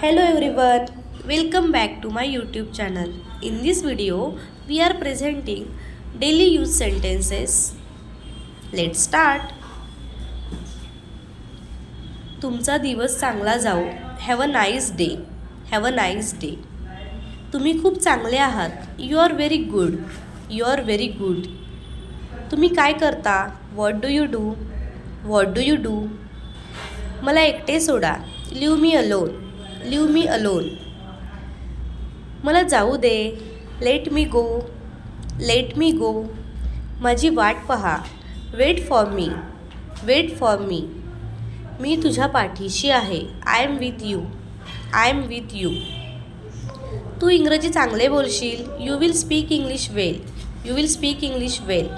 Hello everyone, welcome back to my YouTube channel. In this video, we are presenting daily use sentences. Let's start. तुमचा दिवस चांगला जाओ have a nice day have a nice day तुम्ही खूप चांगले आहात you are very good you are very good तुम्ही काय करता what do you do what do you do मला एकटे सोडा leave me alone leave me alone मला जाऊ दे. Let me go let me गो माझी वाट पहा. Wait for me wait for me मी तुझ्या पाठीशी आहे. I am with you I am with you तू इंग्रजी चांगले बोलशील. You will speak English well you will speak English well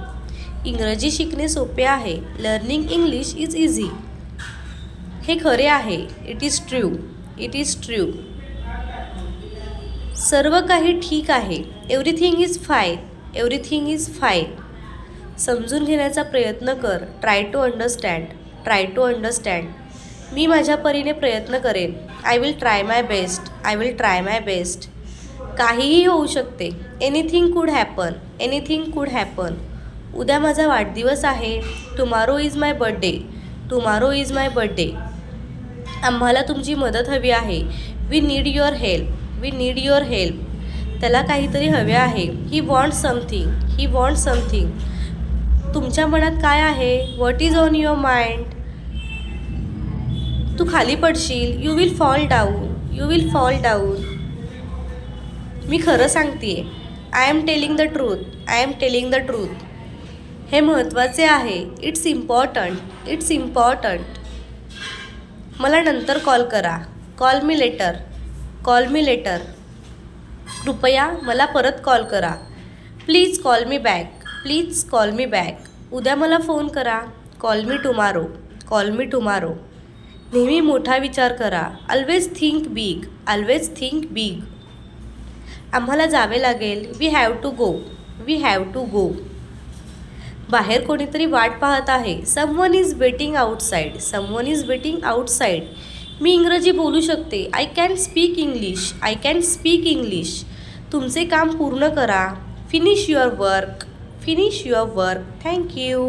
इंग्रजी शिकणे सोपे आहे. लर्निंग इंग्लिश इज इझी हे खरे आहे. It is true it is true सर्व काही ठीक आहे. Everything is fine everything is fine समजून घेण्याचा प्रयत्न कर. Try to understand try to understand मी माझ्या परीने प्रयत्न करेन. I will try my best I will try my best काहीही होऊ शकते. एनिथिंग कुड हॅपन एनिथिंग कुड हॅपन उद्या माझा वाढदिवस आहे. Tomorrow is my birthday tomorrow is my birthday आम्हाला तुमची मदत हवी आहे. We need your help we need your help त्याला काहीतरी हवे आहे. He want something he want something तुमच्या मनात काय आहे? What is on your mind तू खाली पडशील. You will fall down you will fall down मी खरं सांगते I am telling the truth I am telling the truth हे महत्त्वाचे आहे. इट्स इम्पॉर्टंट इट्स इम्पॉर्टंट मला नंतर कॉल करा. Call me later. Call me later. कृपया मला परत कॉल करा. Please call me back. Please call me back. उद्या मला फोन करा. Call me tomorrow. Call me tomorrow. नेहमी मोठा विचार करा. Always think big always think big आम्हाला जावे लागेल. We have to go we have to go बाहेर कोणीतरी वाट पाहत आहे. Someone is waiting outside someone is waiting outside मी इंग्रजी बोलू शकते. I can speak English I can speak English तुमचे काम पूर्ण करा. Finish your work finish your work thank you